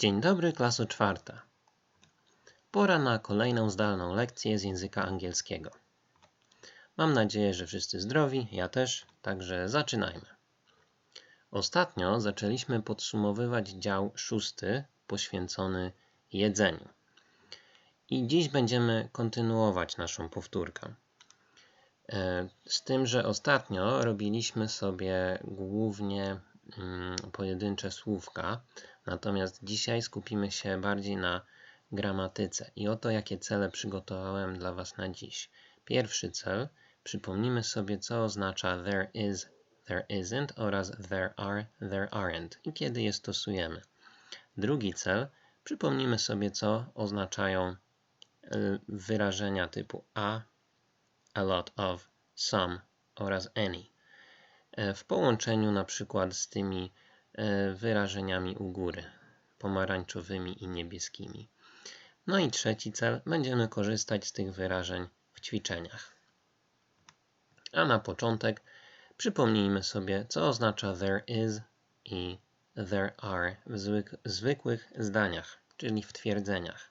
Dzień dobry, klaso czwarta. Pora na kolejną zdalną lekcję z języka angielskiego. Mam nadzieję, że wszyscy zdrowi, ja też, także zaczynajmy. Ostatnio zaczęliśmy podsumowywać dział szósty poświęcony jedzeniu. I dziś będziemy kontynuować naszą powtórkę. E, z tym, że ostatnio robiliśmy sobie głównie mm, pojedyncze słówka, natomiast dzisiaj skupimy się bardziej na gramatyce. I oto jakie cele przygotowałem dla Was na dziś. Pierwszy cel, przypomnimy sobie co oznacza there is, there isn't oraz there are, there aren't i kiedy je stosujemy. Drugi cel, przypomnimy sobie co oznaczają y, wyrażenia typu a, a lot of, some oraz any. E, w połączeniu na przykład z tymi wyrażeniami u góry, pomarańczowymi i niebieskimi. No i trzeci cel, będziemy korzystać z tych wyrażeń w ćwiczeniach. A na początek przypomnijmy sobie, co oznacza there is i there are w zwyk zwykłych zdaniach, czyli w twierdzeniach.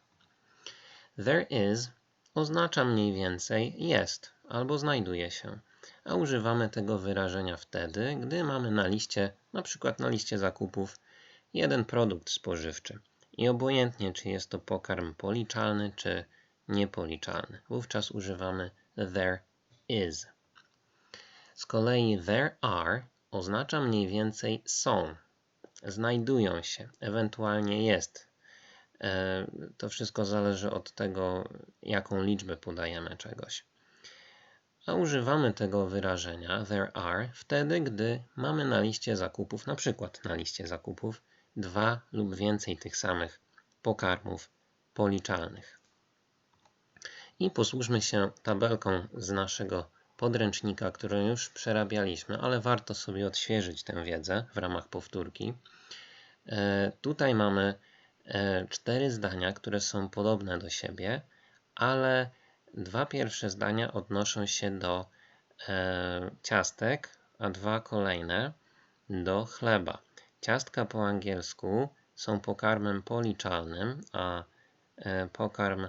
There is oznacza mniej więcej jest albo znajduje się, a używamy tego wyrażenia wtedy, gdy mamy na liście, na przykład na liście zakupów, jeden produkt spożywczy i obojętnie czy jest to pokarm policzalny czy niepoliczalny, wówczas używamy there is. Z kolei there are oznacza mniej więcej są, znajdują się, ewentualnie jest. E, to wszystko zależy od tego, jaką liczbę podajemy czegoś. A używamy tego wyrażenia there are wtedy, gdy mamy na liście zakupów, na przykład na liście zakupów, dwa lub więcej tych samych pokarmów policzalnych. I posłużmy się tabelką z naszego podręcznika, którą już przerabialiśmy, ale warto sobie odświeżyć tę wiedzę w ramach powtórki. E, tutaj mamy e, cztery zdania, które są podobne do siebie, ale dwa pierwsze zdania odnoszą się do e, ciastek, a dwa kolejne do chleba. Ciastka po angielsku są pokarmem policzalnym, a pokarm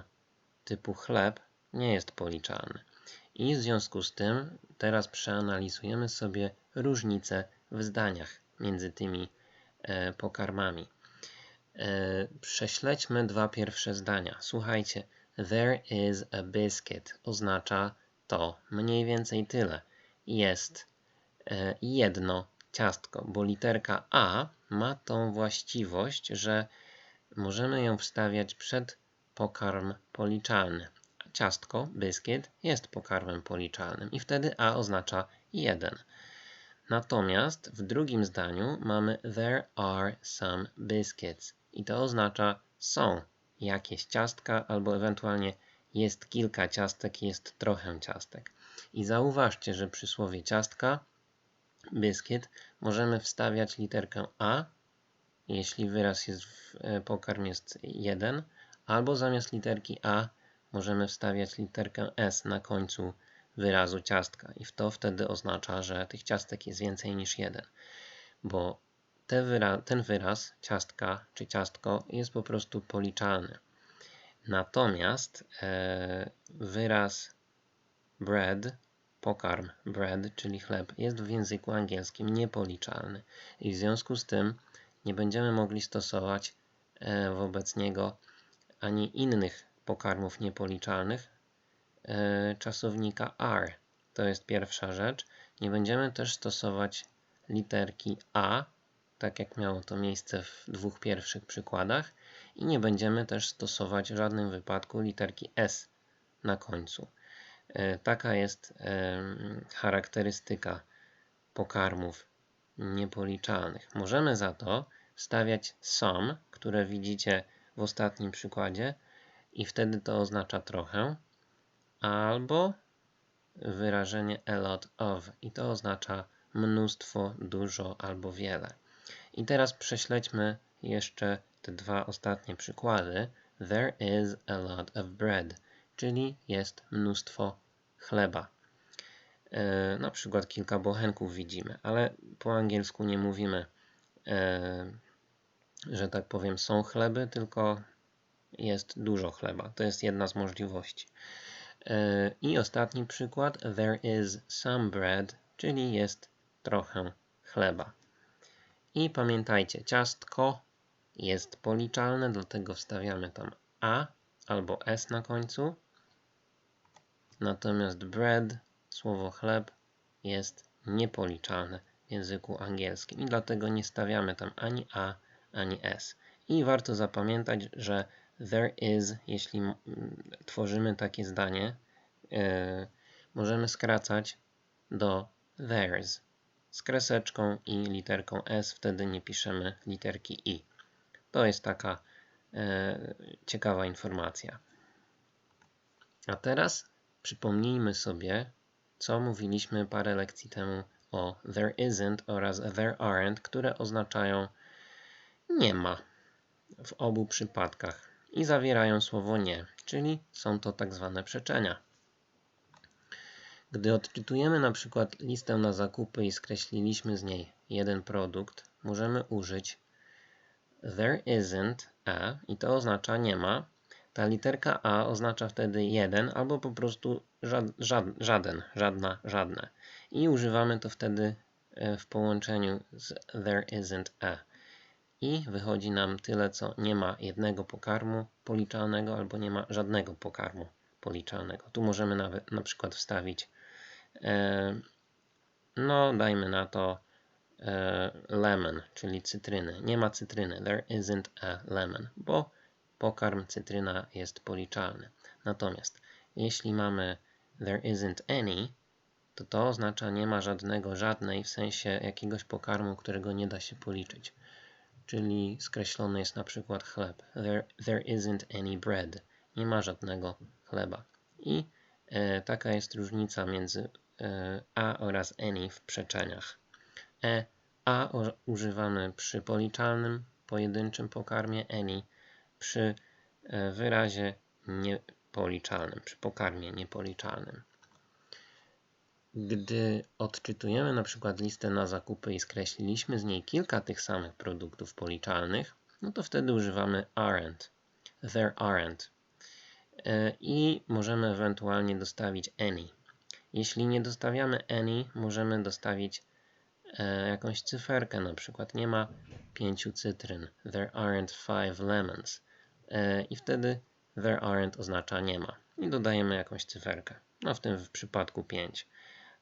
typu chleb nie jest policzalny. I w związku z tym teraz przeanalizujemy sobie różnice w zdaniach między tymi e, pokarmami. E, prześledźmy dwa pierwsze zdania. Słuchajcie, there is a biscuit oznacza to mniej więcej tyle. Jest e, jedno ciastko, bo literka A ma tą właściwość, że możemy ją wstawiać przed pokarm policzalny ciastko, biskit jest pokarmem policzalnym i wtedy a oznacza 1. Natomiast w drugim zdaniu mamy there are some biscuits i to oznacza są jakieś ciastka albo ewentualnie jest kilka ciastek, jest trochę ciastek. I zauważcie, że przy słowie ciastka, biskit, możemy wstawiać literkę a, jeśli wyraz jest w e, pokarm jest 1, albo zamiast literki a możemy wstawiać literkę S na końcu wyrazu ciastka i to wtedy oznacza, że tych ciastek jest więcej niż jeden, bo te wyra ten wyraz ciastka czy ciastko jest po prostu policzalny. Natomiast e, wyraz bread, pokarm bread, czyli chleb, jest w języku angielskim niepoliczalny i w związku z tym nie będziemy mogli stosować e, wobec niego ani innych pokarmów niepoliczalnych e, czasownika are. To jest pierwsza rzecz. Nie będziemy też stosować literki a, tak jak miało to miejsce w dwóch pierwszych przykładach i nie będziemy też stosować w żadnym wypadku literki s na końcu. E, taka jest charakterystyka pokarmów niepoliczalnych. Możemy za to stawiać some, które widzicie w ostatnim przykładzie, i wtedy to oznacza trochę, albo wyrażenie a lot of i to oznacza mnóstwo, dużo albo wiele. I teraz prześledźmy jeszcze te dwa ostatnie przykłady. There is a lot of bread, czyli jest mnóstwo chleba. E, na przykład kilka bochenków widzimy, ale po angielsku nie mówimy e, że tak powiem, są chleby, tylko jest dużo chleba. To jest jedna z możliwości. E, I ostatni przykład. There is some bread, czyli jest trochę chleba. I pamiętajcie, ciastko jest policzalne, dlatego wstawiamy tam a albo s na końcu. Natomiast bread, słowo chleb, jest niepoliczalne w języku angielskim i dlatego nie stawiamy tam ani a, ani s. I warto zapamiętać, że there is, jeśli tworzymy takie zdanie, yy, możemy skracać do there's z kreseczką i literką s, wtedy nie piszemy literki i. To jest taka e, ciekawa informacja. A teraz przypomnijmy sobie, co mówiliśmy parę lekcji temu o there isn't oraz there aren't, które oznaczają nie ma w obu przypadkach i zawierają słowo nie, czyli są to tak zwane przeczenia. Gdy odczytujemy na przykład listę na zakupy i skreśliliśmy z niej jeden produkt, możemy użyć there isn't a i to oznacza nie ma. Ta literka a oznacza wtedy jeden albo po prostu żad, żad, żaden, żadna, żadne. I używamy to wtedy e, w połączeniu z there isn't a. I wychodzi nam tyle, co nie ma jednego pokarmu policzalnego albo nie ma żadnego pokarmu policzalnego. Tu możemy nawet na przykład wstawić no, dajmy na to e, lemon, czyli cytryny. Nie ma cytryny. There isn't a lemon, bo pokarm cytryna jest policzalny. Natomiast jeśli mamy there isn't any, to to oznacza nie ma żadnego, żadnej w sensie jakiegoś pokarmu, którego nie da się policzyć. Czyli skreślony jest na przykład chleb. There, there isn't any bread. Nie ma żadnego chleba. I E, taka jest różnica między e, a oraz any w przeczeniach. E, a używamy przy policzalnym, pojedynczym pokarmie any, przy e, wyrazie niepoliczalnym, przy pokarmie niepoliczalnym. Gdy odczytujemy na przykład listę na zakupy i skreśliliśmy z niej kilka tych samych produktów policzalnych, no to wtedy używamy aren't. There aren't. E, i możemy ewentualnie dostawić any. Jeśli nie dostawiamy any, możemy dostawić e, jakąś cyferkę, na przykład nie ma pięciu cytryn. There aren't five lemons. E, I wtedy there aren't oznacza nie ma. I dodajemy jakąś cyferkę. No w tym w przypadku 5.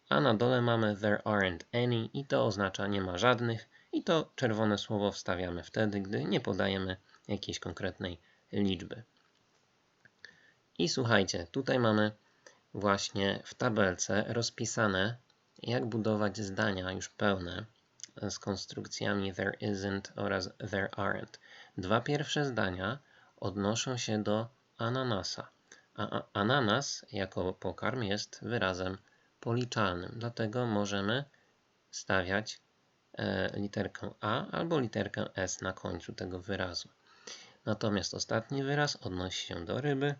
A na dole mamy there aren't any i to oznacza nie ma żadnych. I to czerwone słowo wstawiamy wtedy, gdy nie podajemy jakiejś konkretnej liczby. I słuchajcie, tutaj mamy właśnie w tabelce rozpisane, jak budować zdania już pełne z konstrukcjami there isn't oraz there aren't. Dwa pierwsze zdania odnoszą się do ananasa. A ananas jako pokarm jest wyrazem policzalnym, dlatego możemy stawiać e, literkę A albo literkę S na końcu tego wyrazu. Natomiast ostatni wyraz odnosi się do ryby,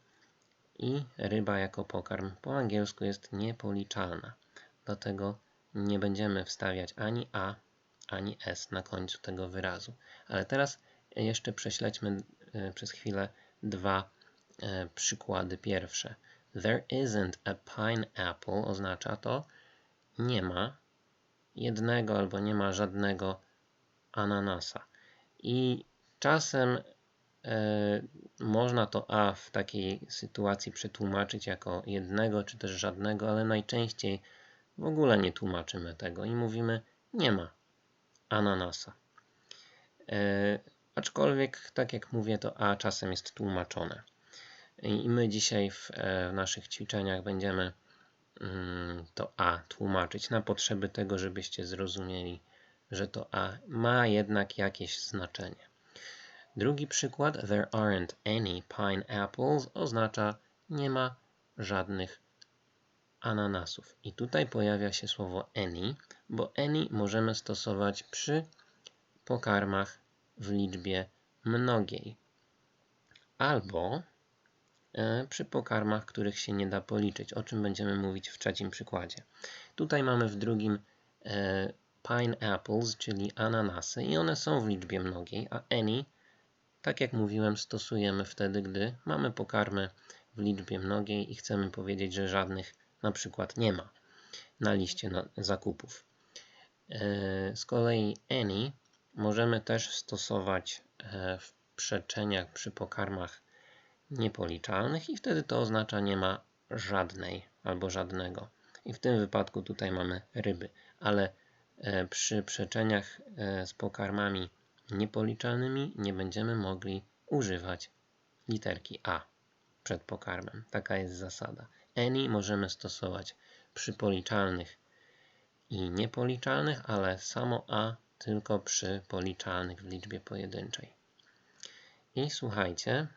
i ryba jako pokarm po angielsku jest niepoliczalna. Dlatego nie będziemy wstawiać ani a, ani s na końcu tego wyrazu. Ale teraz jeszcze prześledźmy e, przez chwilę dwa e, przykłady pierwsze. There isn't a pineapple oznacza to nie ma jednego albo nie ma żadnego ananasa. I czasem można to A w takiej sytuacji przetłumaczyć jako jednego czy też żadnego, ale najczęściej w ogóle nie tłumaczymy tego i mówimy nie ma ananasa. E, aczkolwiek, tak jak mówię, to A czasem jest tłumaczone. I my dzisiaj w, e, w naszych ćwiczeniach będziemy mm, to A tłumaczyć na potrzeby tego, żebyście zrozumieli, że to A ma jednak jakieś znaczenie. Drugi przykład, there aren't any pineapples, oznacza nie ma żadnych ananasów. I tutaj pojawia się słowo any, bo any możemy stosować przy pokarmach w liczbie mnogiej. Albo e, przy pokarmach, których się nie da policzyć, o czym będziemy mówić w trzecim przykładzie. Tutaj mamy w drugim e, pineapples, czyli ananasy i one są w liczbie mnogiej, a any, tak jak mówiłem, stosujemy wtedy, gdy mamy pokarmy w liczbie mnogiej i chcemy powiedzieć, że żadnych na przykład nie ma na liście zakupów. E, z kolei any możemy też stosować e, w przeczeniach przy pokarmach niepoliczalnych i wtedy to oznacza nie ma żadnej albo żadnego. I w tym wypadku tutaj mamy ryby, ale e, przy przeczeniach z pokarmami niepoliczalnymi nie będziemy mogli używać literki A przed pokarmem. Taka jest zasada. Any możemy stosować przy policzalnych i niepoliczalnych, ale samo A tylko przy policzalnych w liczbie pojedynczej. I słuchajcie,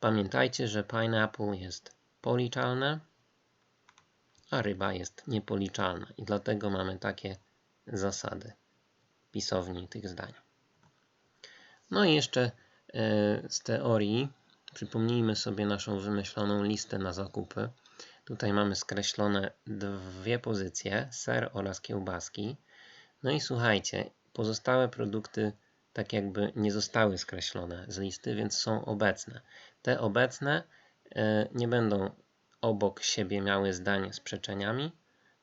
pamiętajcie, że pineapple jest policzalne, a ryba jest niepoliczalna i dlatego mamy takie zasady pisowni tych zdań. No i jeszcze e, z teorii przypomnijmy sobie naszą wymyśloną listę na zakupy. Tutaj mamy skreślone dwie pozycje, ser oraz kiełbaski. No i słuchajcie, pozostałe produkty tak jakby nie zostały skreślone z listy, więc są obecne. Te obecne e, nie będą obok siebie miały zdanie z przeczeniami,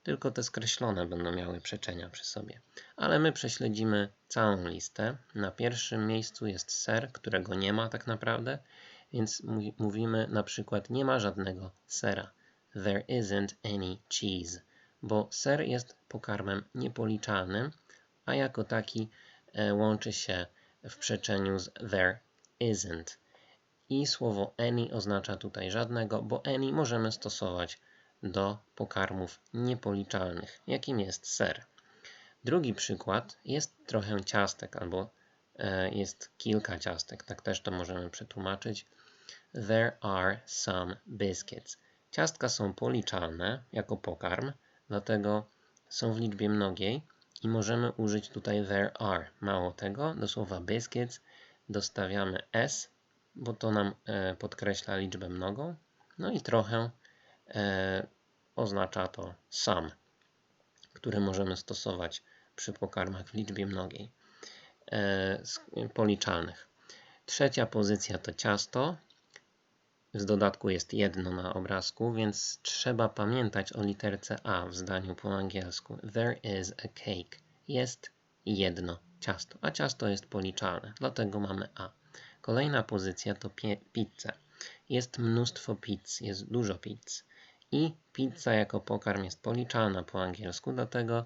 tylko te skreślone będą miały przeczenia przy sobie. Ale my prześledzimy całą listę. Na pierwszym miejscu jest ser, którego nie ma tak naprawdę, więc mówimy na przykład nie ma żadnego sera. There isn't any cheese, bo ser jest pokarmem niepoliczalnym, a jako taki e, łączy się w przeczeniu z there isn't. I słowo any oznacza tutaj żadnego, bo any możemy stosować do pokarmów niepoliczalnych, jakim jest ser. Drugi przykład jest trochę ciastek, albo e, jest kilka ciastek, tak też to możemy przetłumaczyć. There are some biscuits. Ciastka są policzalne jako pokarm, dlatego są w liczbie mnogiej i możemy użyć tutaj there are. Mało tego, do słowa biscuits dostawiamy s, bo to nam e, podkreśla liczbę mnogą. No i trochę oznacza to some, które możemy stosować przy pokarmach w liczbie mnogiej e, policzalnych. Trzecia pozycja to ciasto. Z dodatku jest jedno na obrazku, więc trzeba pamiętać o literce A w zdaniu po angielsku. There is a cake. Jest jedno ciasto, a ciasto jest policzalne, dlatego mamy A. Kolejna pozycja to pizza. Jest mnóstwo pizz, jest dużo pizz. I pizza jako pokarm jest policzalna po angielsku, dlatego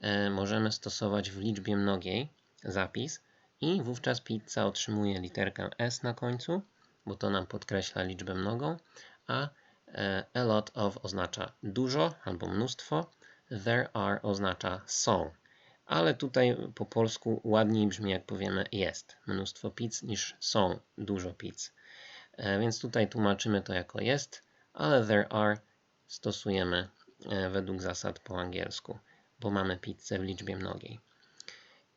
e, możemy stosować w liczbie mnogiej zapis i wówczas pizza otrzymuje literkę S na końcu, bo to nam podkreśla liczbę mnogą, a e, a lot of oznacza dużo albo mnóstwo, there are oznacza są. Ale tutaj po polsku ładniej brzmi jak powiemy jest mnóstwo pizz niż są dużo pizz. E, więc tutaj tłumaczymy to jako jest, ale there are stosujemy e, według zasad po angielsku, bo mamy pizzę w liczbie mnogiej.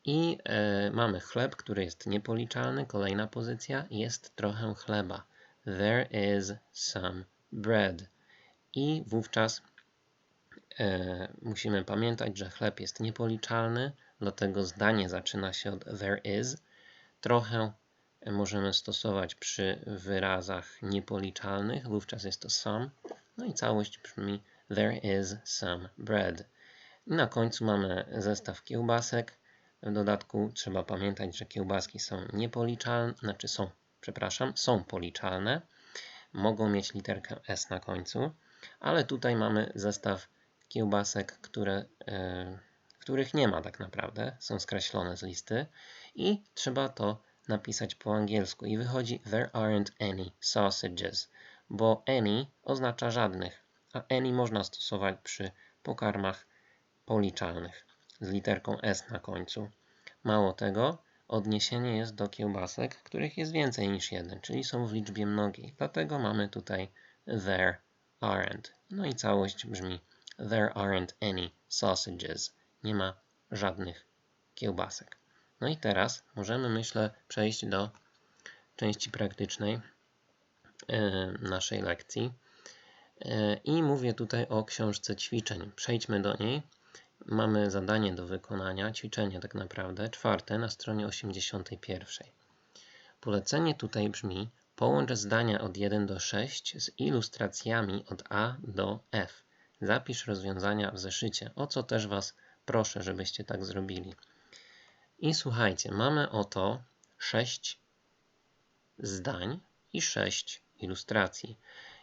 I e, mamy chleb, który jest niepoliczalny. Kolejna pozycja. Jest trochę chleba. There is some bread. I wówczas e, musimy pamiętać, że chleb jest niepoliczalny, dlatego zdanie zaczyna się od there is. Trochę możemy stosować przy wyrazach niepoliczalnych, wówczas jest to some. No i całość brzmi There is some bread. I na końcu mamy zestaw kiełbasek. W dodatku trzeba pamiętać, że kiełbaski są niepoliczalne, znaczy są, przepraszam, są policzalne. Mogą mieć literkę S na końcu, ale tutaj mamy zestaw kiełbasek, które, yy, których nie ma tak naprawdę, są skreślone z listy i trzeba to napisać po angielsku i wychodzi There aren't any sausages bo any oznacza żadnych, a any można stosować przy pokarmach policzalnych z literką S na końcu. Mało tego, odniesienie jest do kiełbasek, których jest więcej niż jeden, czyli są w liczbie mnogiej. Dlatego mamy tutaj there aren't. No i całość brzmi there aren't any sausages. Nie ma żadnych kiełbasek. No i teraz możemy, myślę, przejść do części praktycznej. E, naszej lekcji. E, I mówię tutaj o książce ćwiczeń. Przejdźmy do niej mamy zadanie do wykonania, ćwiczenie tak naprawdę, czwarte na stronie 81. Polecenie tutaj brzmi: połącz zdania od 1 do 6 z ilustracjami od A do F. Zapisz rozwiązania w zeszycie, o co też Was proszę, żebyście tak zrobili. I słuchajcie, mamy oto 6 zdań i 6 ilustracji.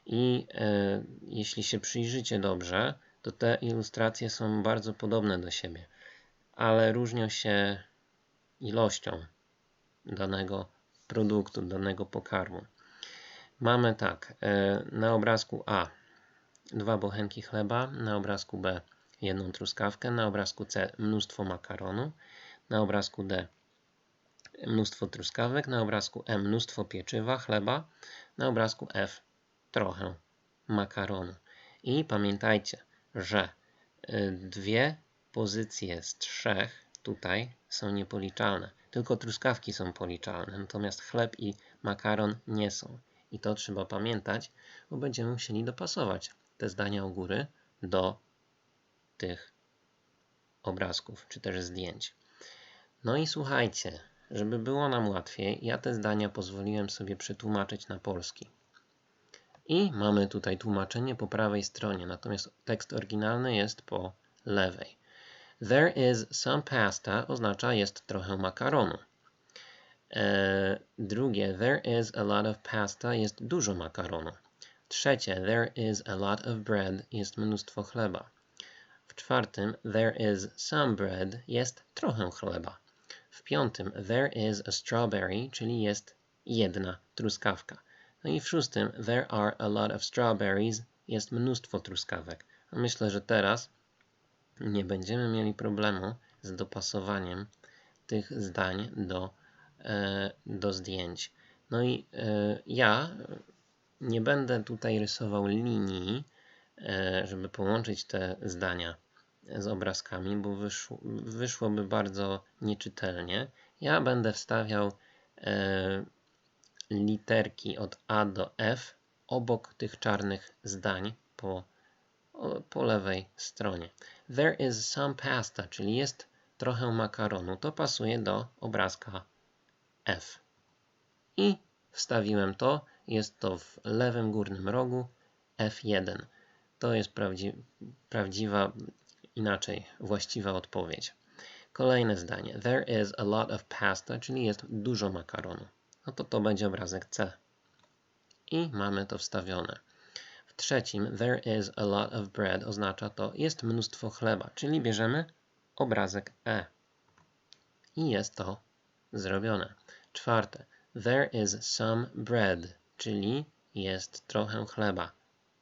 I e, jeśli się przyjrzycie dobrze, to te ilustracje są bardzo podobne do siebie, ale różnią się ilością danego produktu, danego pokarmu. Mamy tak, e, na obrazku A dwa bochenki chleba, na obrazku B jedną truskawkę, na obrazku C mnóstwo makaronu, na obrazku D mnóstwo truskawek, na obrazku E mnóstwo pieczywa, chleba, na obrazku F trochę makaronu. I pamiętajcie, że y, dwie pozycje z trzech tutaj są niepoliczalne. Tylko truskawki są policzalne, natomiast chleb i makaron nie są. I to trzeba pamiętać, bo będziemy musieli dopasować te zdania u góry do tych obrazków, czy też zdjęć. No i słuchajcie, żeby było nam łatwiej, ja te zdania pozwoliłem sobie przetłumaczyć na polski. I mamy tutaj tłumaczenie po prawej stronie, natomiast tekst oryginalny jest po lewej. There is some pasta oznacza jest trochę makaronu. E, drugie, there is a lot of pasta jest dużo makaronu. Trzecie, there is a lot of bread jest mnóstwo chleba. W czwartym, there is some bread jest trochę chleba. W piątym, there is a strawberry, czyli jest jedna truskawka. No i w szóstym, there are a lot of strawberries, jest mnóstwo truskawek. Myślę, że teraz nie będziemy mieli problemu z dopasowaniem tych zdań do, e, do zdjęć. No i e, ja nie będę tutaj rysował linii, e, żeby połączyć te zdania z obrazkami, bo wyszło, wyszłoby bardzo nieczytelnie. Ja będę wstawiał literki od A do F obok tych czarnych zdań po, po lewej stronie. There is some pasta, czyli jest trochę makaronu. To pasuje do obrazka F. I wstawiłem to. Jest to w lewym górnym rogu F1. To jest prawdzi prawdziwa, inaczej właściwa odpowiedź. Kolejne zdanie. There is a lot of pasta, czyli jest dużo makaronu no to to będzie obrazek C. I mamy to wstawione. W trzecim, there is a lot of bread oznacza to jest mnóstwo chleba, czyli bierzemy obrazek E. I jest to zrobione. Czwarte, there is some bread, czyli jest trochę chleba.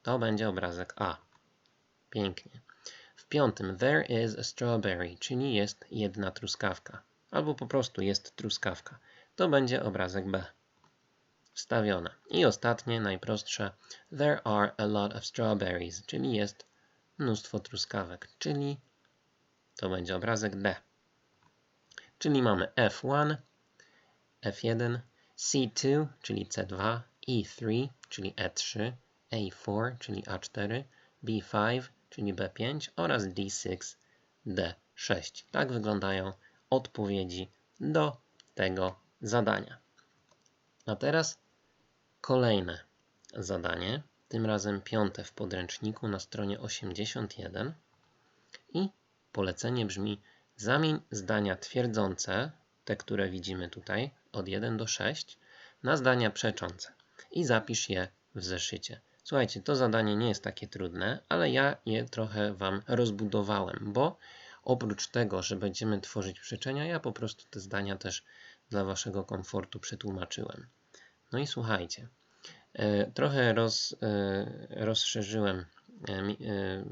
To będzie obrazek A. Pięknie. W piątym, there is a strawberry, czyli jest jedna truskawka. Albo po prostu jest truskawka to będzie obrazek B. Wstawione. I ostatnie, najprostsze. There are a lot of strawberries, czyli jest mnóstwo truskawek, czyli to będzie obrazek D. Czyli mamy F1, F1, C2, czyli C2, E3, czyli E3, A4, czyli A4, B5, czyli B5 oraz D6, D6. Tak wyglądają odpowiedzi do tego zadania. A teraz kolejne zadanie, tym razem piąte w podręczniku na stronie 81 i polecenie brzmi zamień zdania twierdzące, te które widzimy tutaj od 1 do 6, na zdania przeczące i zapisz je w zeszycie. Słuchajcie, to zadanie nie jest takie trudne, ale ja je trochę Wam rozbudowałem, bo oprócz tego, że będziemy tworzyć przeczenia, ja po prostu te zdania też dla Waszego komfortu przetłumaczyłem. No i słuchajcie, e, trochę roz, e, rozszerzyłem, e,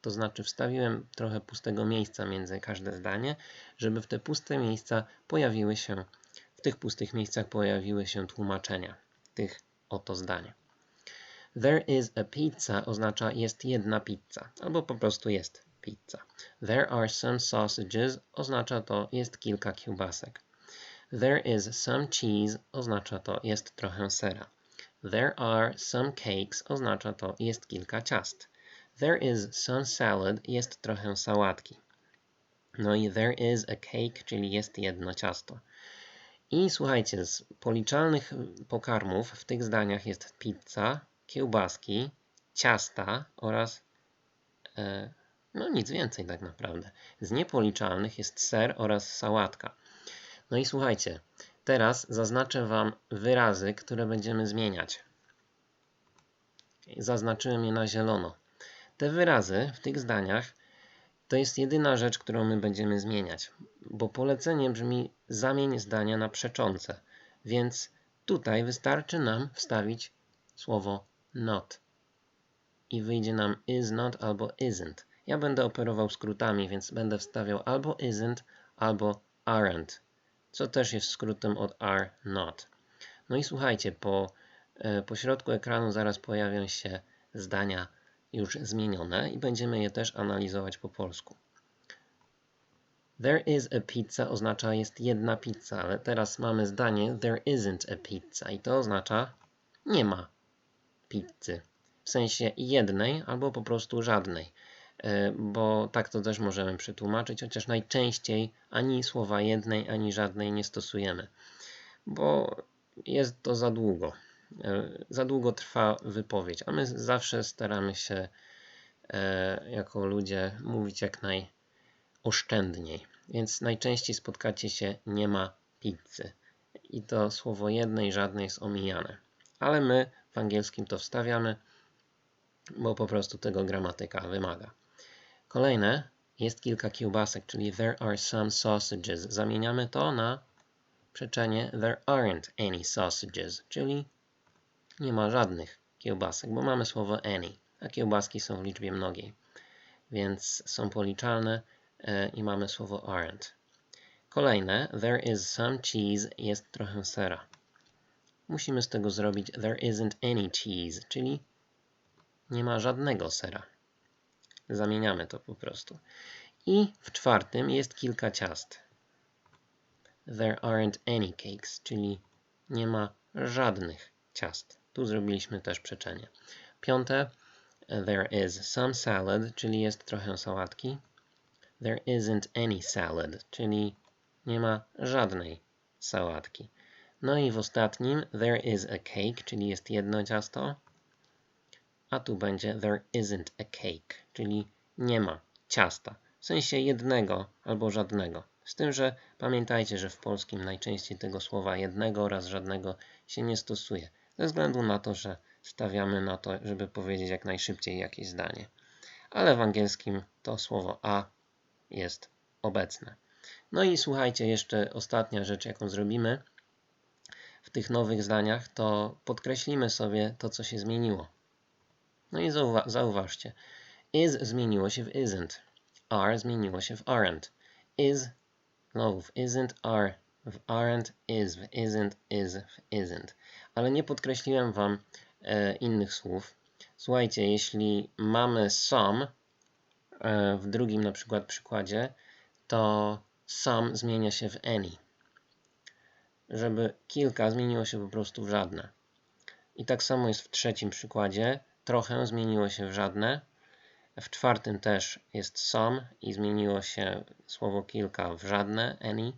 to znaczy wstawiłem trochę pustego miejsca między każde zdanie, żeby w te puste miejsca pojawiły się, w tych pustych miejscach pojawiły się tłumaczenia tych oto zdań. There is a pizza oznacza jest jedna pizza, albo po prostu jest pizza. There are some sausages oznacza to jest kilka kiełbasek. There is some cheese oznacza to jest trochę sera. There are some cakes oznacza to jest kilka ciast. There is some salad, jest trochę sałatki. No i there is a cake, czyli jest jedno ciasto. I słuchajcie, z policzalnych pokarmów w tych zdaniach jest pizza, kiełbaski, ciasta oraz e, no nic więcej tak naprawdę. Z niepoliczalnych jest ser oraz sałatka. No i słuchajcie, teraz zaznaczę Wam wyrazy, które będziemy zmieniać. Zaznaczyłem je na zielono. Te wyrazy w tych zdaniach to jest jedyna rzecz, którą my będziemy zmieniać, bo polecenie brzmi zamień zdania na przeczące, więc tutaj wystarczy nam wstawić słowo not i wyjdzie nam is not albo isn't. Ja będę operował skrótami, więc będę wstawiał albo isn't, albo aren't, co też jest skrótem od are not. No i słuchajcie, po, e, po środku ekranu zaraz pojawią się zdania już zmienione i będziemy je też analizować po polsku. There is a pizza oznacza jest jedna pizza, ale teraz mamy zdanie there isn't a pizza i to oznacza nie ma pizzy. W sensie jednej albo po prostu żadnej. E, bo tak to też możemy przetłumaczyć, chociaż najczęściej ani słowa jednej, ani żadnej nie stosujemy, bo jest to za długo. E, za długo trwa wypowiedź, a my zawsze staramy się e, jako ludzie mówić jak najoszczędniej. Więc najczęściej spotkacie się nie ma pizzy. I to słowo jednej, żadnej jest omijane. Ale my w angielskim to wstawiamy, bo po prostu tego gramatyka wymaga. Kolejne jest kilka kiełbasek, czyli there are some sausages. Zamieniamy to na przeczenie there aren't any sausages, czyli nie ma żadnych kiełbasek, bo mamy słowo any, a kiełbaski są w liczbie mnogiej, więc są policzalne e, i mamy słowo aren't. Kolejne, there is some cheese, jest trochę sera. Musimy z tego zrobić there isn't any cheese, czyli nie ma żadnego sera. Zamieniamy to po prostu. I w czwartym jest kilka ciast. There aren't any cakes, czyli nie ma żadnych ciast. Tu zrobiliśmy też przeczenie. Piąte, there is some salad, czyli jest trochę sałatki. There isn't any salad, czyli nie ma żadnej sałatki. No i w ostatnim, there is a cake, czyli jest jedno ciasto a tu będzie there isn't a cake, czyli nie ma ciasta. W sensie jednego albo żadnego. Z tym, że pamiętajcie, że w polskim najczęściej tego słowa jednego oraz żadnego się nie stosuje. Ze względu na to, że stawiamy na to, żeby powiedzieć jak najszybciej jakieś zdanie. Ale w angielskim to słowo a jest obecne. No i słuchajcie, jeszcze ostatnia rzecz, jaką zrobimy w tych nowych zdaniach, to podkreślimy sobie to, co się zmieniło. No i zauwa zauważcie. Is zmieniło się w isn't. Are zmieniło się w aren't. Is znowu w isn't, are w aren't, is w isn't, is w isn't. Ale nie podkreśliłem Wam e, innych słów. Słuchajcie, jeśli mamy some e, w drugim na przykład przykładzie, to some zmienia się w any. Żeby kilka zmieniło się po prostu w żadne. I tak samo jest w trzecim przykładzie trochę zmieniło się w żadne. W czwartym też jest some i zmieniło się słowo kilka w żadne, any.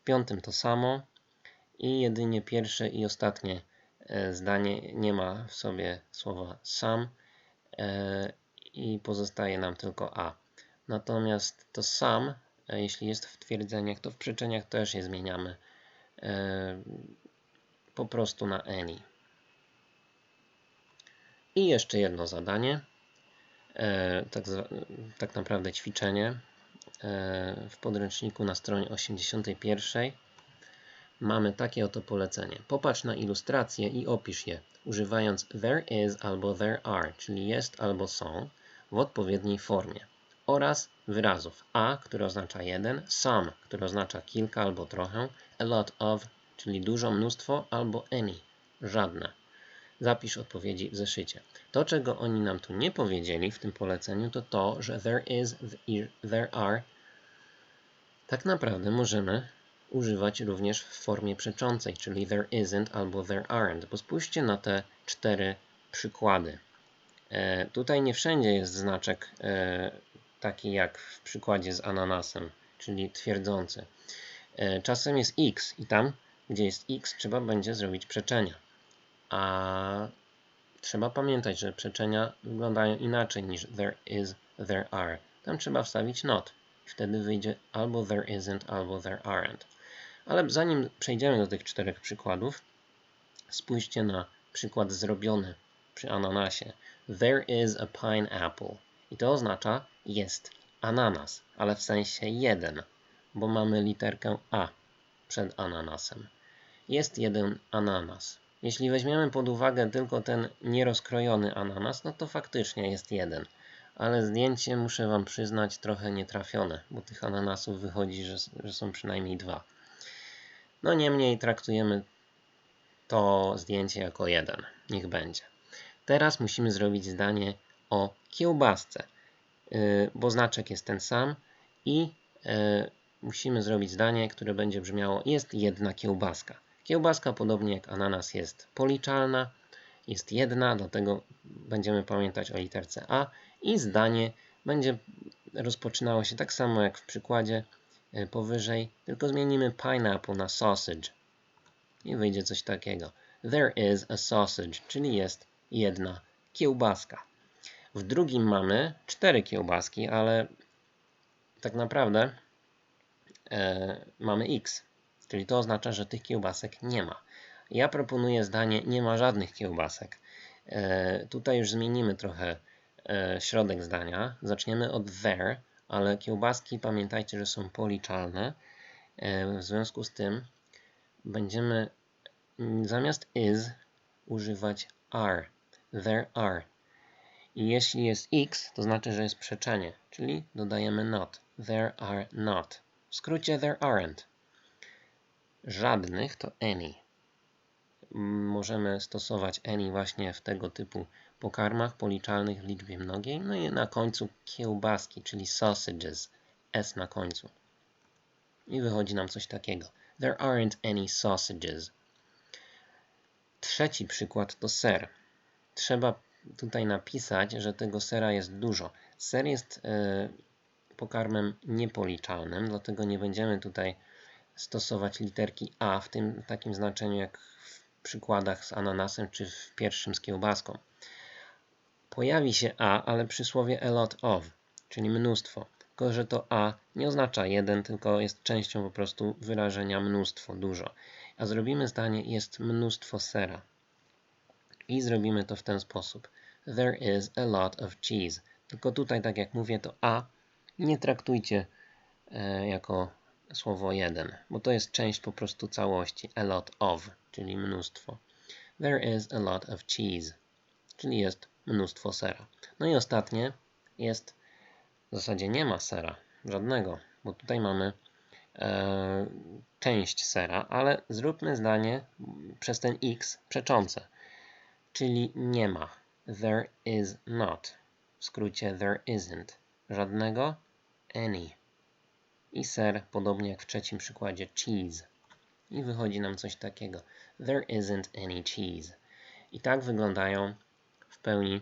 W piątym to samo i jedynie pierwsze i ostatnie e, zdanie nie ma w sobie słowa some e, i pozostaje nam tylko a. Natomiast to some, e, jeśli jest w twierdzeniach, to w przyczeniach też je zmieniamy po prostu na any. I jeszcze jedno zadanie, e, tak, tak naprawdę ćwiczenie. E, w podręczniku na stronie 81 mamy takie oto polecenie. Popatrz na ilustracje i opisz je, używając there is albo there are, czyli jest albo są, w odpowiedniej formie. Oraz wyrazów a, które oznacza jeden, some, które oznacza kilka albo trochę, a lot of, czyli dużo, mnóstwo, albo any, żadne. Zapisz odpowiedzi w zeszycie. To, czego oni nam tu nie powiedzieli w tym poleceniu, to to, że there is, there are tak naprawdę możemy używać również w formie przeczącej, czyli there isn't albo there aren't. Bo spójrzcie na te cztery przykłady. E, tutaj nie wszędzie jest znaczek e, taki jak w przykładzie z ananasem, czyli twierdzący. E, czasem jest x i tam, gdzie jest x, trzeba będzie zrobić przeczenia. A trzeba pamiętać, że przeczenia wyglądają inaczej niż there is, there are. Tam trzeba wstawić not. Wtedy wyjdzie albo there isn't, albo there aren't. Ale zanim przejdziemy do tych czterech przykładów, spójrzcie na przykład zrobiony przy ananasie. There is a pineapple. I to oznacza jest ananas, ale w sensie jeden, bo mamy literkę A przed ananasem. Jest jeden ananas. Jeśli weźmiemy pod uwagę tylko ten nierozkrojony ananas, no to faktycznie jest jeden. Ale zdjęcie, muszę Wam przyznać, trochę nietrafione, bo tych ananasów wychodzi, że, że są przynajmniej dwa. No niemniej traktujemy to zdjęcie jako jeden. Niech będzie. Teraz musimy zrobić zdanie o kiełbasce, bo znaczek jest ten sam i y, musimy zrobić zdanie, które będzie brzmiało jest jedna kiełbaska. Kiełbaska, podobnie jak ananas, jest policzalna, jest jedna, dlatego będziemy pamiętać o literce A i zdanie będzie rozpoczynało się tak samo jak w przykładzie y, powyżej, tylko zmienimy pineapple na sausage i wyjdzie coś takiego. There is a sausage, czyli jest jedna kiełbaska. W drugim mamy cztery kiełbaski, ale tak naprawdę e, mamy x, czyli to oznacza, że tych kiełbasek nie ma. Ja proponuję zdanie nie ma żadnych kiełbasek. E, tutaj już zmienimy trochę e, środek zdania. Zaczniemy od there, ale kiełbaski pamiętajcie, że są policzalne. W związku z tym będziemy zamiast is używać are. There are. I jeśli jest x, to znaczy, że jest przeczenie, czyli dodajemy not. There are not. W skrócie there aren't. Żadnych to any. Możemy stosować any właśnie w tego typu pokarmach policzalnych w liczbie mnogiej. No i na końcu kiełbaski, czyli sausages. S na końcu. I wychodzi nam coś takiego. There aren't any sausages. Trzeci przykład to ser. Trzeba tutaj napisać, że tego sera jest dużo. Ser jest e, pokarmem niepoliczalnym, dlatego nie będziemy tutaj stosować literki A w tym takim znaczeniu jak w przykładach z ananasem czy w pierwszym z kiełbaską. Pojawi się A, ale przy słowie a lot of, czyli mnóstwo. Tylko, że to A nie oznacza jeden, tylko jest częścią po prostu wyrażenia mnóstwo, dużo. A zrobimy zdanie jest mnóstwo sera. I zrobimy to w ten sposób. There is a lot of cheese. Tylko tutaj, tak jak mówię, to a nie traktujcie e, jako słowo jeden, bo to jest część po prostu całości. A lot of, czyli mnóstwo. There is a lot of cheese, czyli jest mnóstwo sera. No i ostatnie jest, w zasadzie nie ma sera, żadnego, bo tutaj mamy e, część sera, ale zróbmy zdanie przez ten x przeczące, czyli nie ma. There is not. W skrócie there isn't. Żadnego any. I ser, podobnie jak w trzecim przykładzie, cheese. I wychodzi nam coś takiego. There isn't any cheese. I tak wyglądają w pełni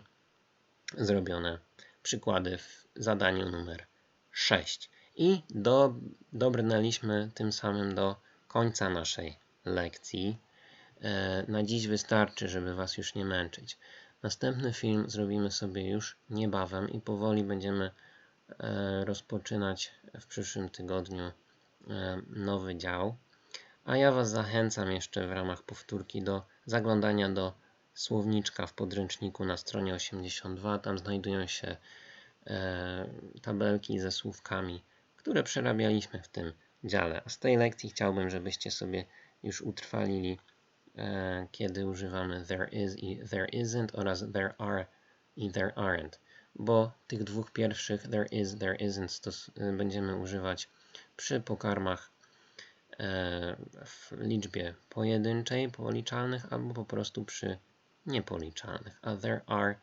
zrobione przykłady w zadaniu numer 6. I do, dobrnęliśmy tym samym do końca naszej lekcji. E, na dziś wystarczy, żeby Was już nie męczyć. Następny film zrobimy sobie już niebawem i powoli będziemy e, rozpoczynać w przyszłym tygodniu e, nowy dział. A ja Was zachęcam jeszcze w ramach powtórki do zaglądania do słowniczka w podręczniku na stronie 82. Tam znajdują się tabelki ze słówkami które przerabialiśmy w tym dziale. A z tej lekcji chciałbym, żebyście sobie już utrwalili, kiedy używamy there is i there isn't oraz there are i there aren't, bo tych dwóch pierwszych there is, there isn't e, będziemy używać przy pokarmach e, w liczbie pojedynczej, policzalnych, albo po prostu przy niepoliczalnych, a there are,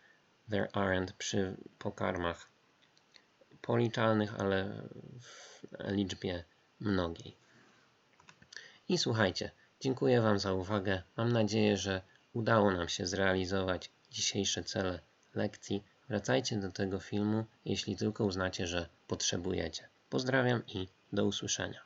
there aren't przy pokarmach policzalnych, ale w liczbie mnogiej. I słuchajcie, dziękuję Wam za uwagę. Mam nadzieję, że udało nam się zrealizować dzisiejsze cele lekcji, wracajcie do tego filmu, jeśli tylko uznacie, że potrzebujecie. Pozdrawiam i do usłyszenia.